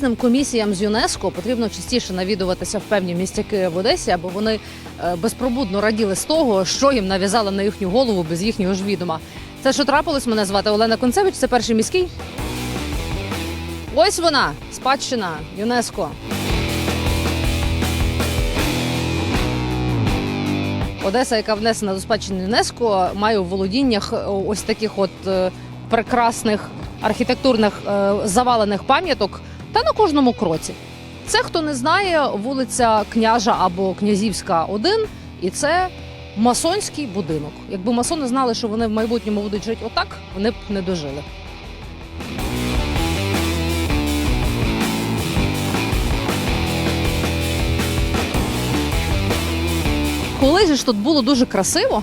різним комісіям з ЮНЕСКО потрібно частіше навідуватися в певні містяки в Одесі, аби вони е, безпробудно раділи з того, що їм нав'язали на їхню голову без їхнього ж відома. Це що трапилось? Мене звати Олена Концевич. Це перший міський. Ось вона, спадщина ЮНЕСКО. Одеса, яка внесена до спадщини ЮНЕСКО, має у володіннях е, ось таких от е, прекрасних архітектурних завалених пам'яток та на кожному кроці. Це хто не знає, вулиця Княжа або Князівська 1, і це масонський будинок. Якби масони знали, що вони в майбутньому будуть жити отак, вони б не дожили. Коли ж тут було дуже красиво,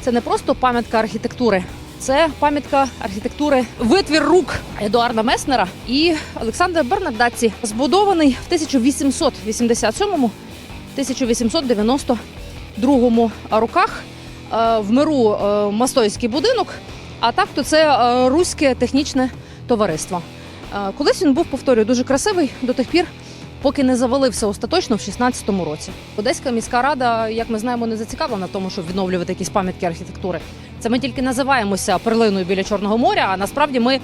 це не просто пам'ятка архітектури, це пам'ятка архітектури витвір рук Едуарда Меснера і Олександра Бернардатці, збудований в 1887-1892 роках е, в миру е, Мастойський будинок. А так то це е, руське технічне товариство. Колись він був, повторюю, дуже красивий до тих пір, поки не завалився остаточно в 16-му році. Одеська міська рада, як ми знаємо, не зацікавлена в тому, щоб відновлювати якісь пам'ятки архітектури. Це ми тільки називаємося перлиною біля Чорного моря, а насправді ми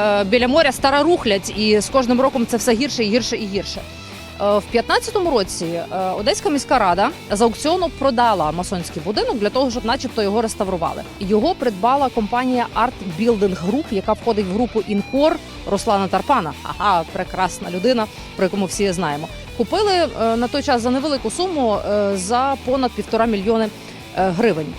е, біля моря стара рухлядь, і з кожним роком це все гірше і гірше і гірше. Е, В 15-му році е, Одеська міська рада з аукціону продала масонський будинок для того, щоб, начебто, його реставрували. Його придбала компанія Art Building Group, яка входить в групу Інкор Руслана Тарпана. Ага, прекрасна людина, про яку ми всі знаємо. Купили на той час за невелику суму за понад півтора мільйони гривень.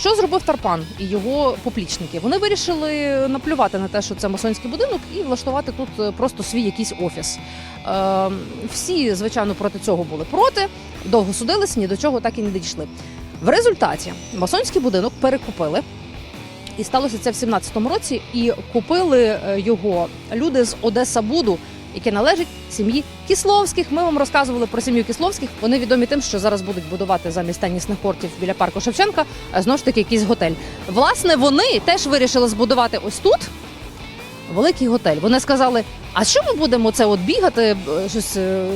Що зробив Тарпан і його поплічники? Вони вирішили наплювати на те, що це масонський будинок, і влаштувати тут е, просто свій якийсь офіс. Е, всі, звичайно, проти цього були проти, довго судилися, ні до чого так і не дійшли. В результаті масонський будинок перекупили. І сталося це в 17-му році. І купили е, його люди з Одеса Буду, яке належить сім'ї Кісловських. Ми вам розказували про сім'ю Кісловських. Вони відомі тим, що зараз будуть будувати замість тенісних кортів біля парку Шевченка е, знову ж таки якийсь готель. Власне, вони теж вирішили збудувати ось тут великий готель. Вони сказали: а що ми будемо це от бігати е, щось е,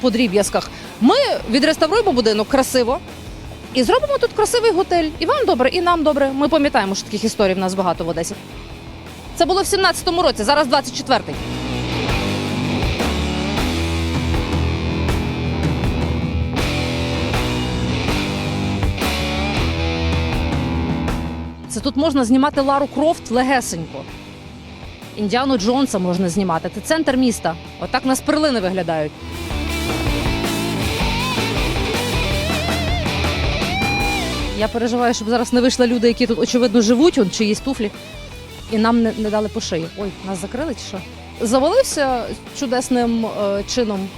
по дріб'язках? Ми відреставруємо будинок красиво. І зробимо тут красивий готель. І вам добре, і нам добре. Ми пам'ятаємо, що таких історій в нас багато в Одесі. Це було в 17-му році, зараз 24-й. Це тут можна знімати Лару Крофт легесенько. Індіану Джонса можна знімати. Це центр міста. Отак нас перлини виглядають. Я переживаю, щоб зараз не вийшли люди, які тут очевидно живуть, он чиїсь туфлі, і нам не, не дали по шиї. Ой, нас закрили чи що? Завалився чудесним е, чином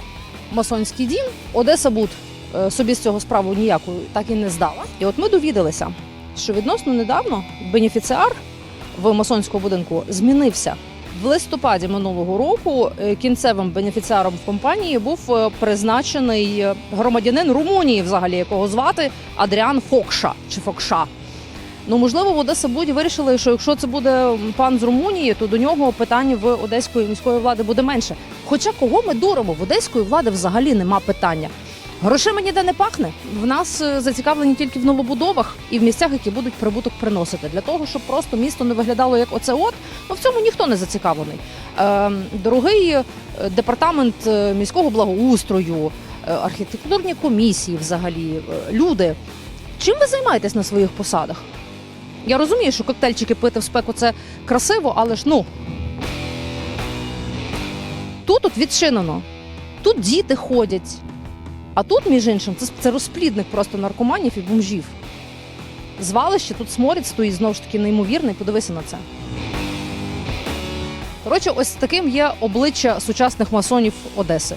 масонський дім. Одеса Буд е, собі з цього справу ніяку так і не здала. І от ми довідалися, що відносно недавно бенефіціар в масонському будинку змінився. В листопаді минулого року е, кінцевим бенефіціаром в компанії був е, призначений е, громадянин Румунії, взагалі якого звати Адріан Фокша чи Фокша. Ну можливо, в Одесабуді вирішили, що якщо це буде пан з Румунії, то до нього питань в одеської міської влади буде менше. Хоча кого ми дуримо, в одеської влади взагалі нема питання. Грошима ніде не пахне. В нас е, зацікавлені тільки в новобудовах і в місцях, які будуть прибуток приносити, для того, щоб просто місто не виглядало як оце. От ну в цьому ніхто не зацікавлений. Е, дорогий е, департамент е, міського благоустрою, архітектурні комісії, взагалі, люди. Чим ви займаєтесь на своїх посадах? Я розумію, що коктейльчики пити в спеку це красиво, але ж ну. Тут от відчинено. Тут діти ходять. А тут, між іншим, це, це розплідник просто наркоманів і бомжів. Звалище, тут сморід стоїть знову ж таки неймовірний. Подивися на це. Коротше, ось таким є обличчя сучасних масонів Одеси.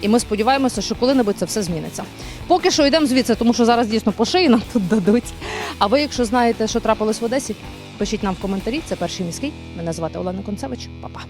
І ми сподіваємося, що коли-небудь це все зміниться. Поки що йдемо звідси, тому що зараз дійсно по шиї нам тут дадуть. А ви, якщо знаєте, що трапилось в Одесі, пишіть нам в коментарі. Це перший міський. Мене звати Олена Концевич. Па-па.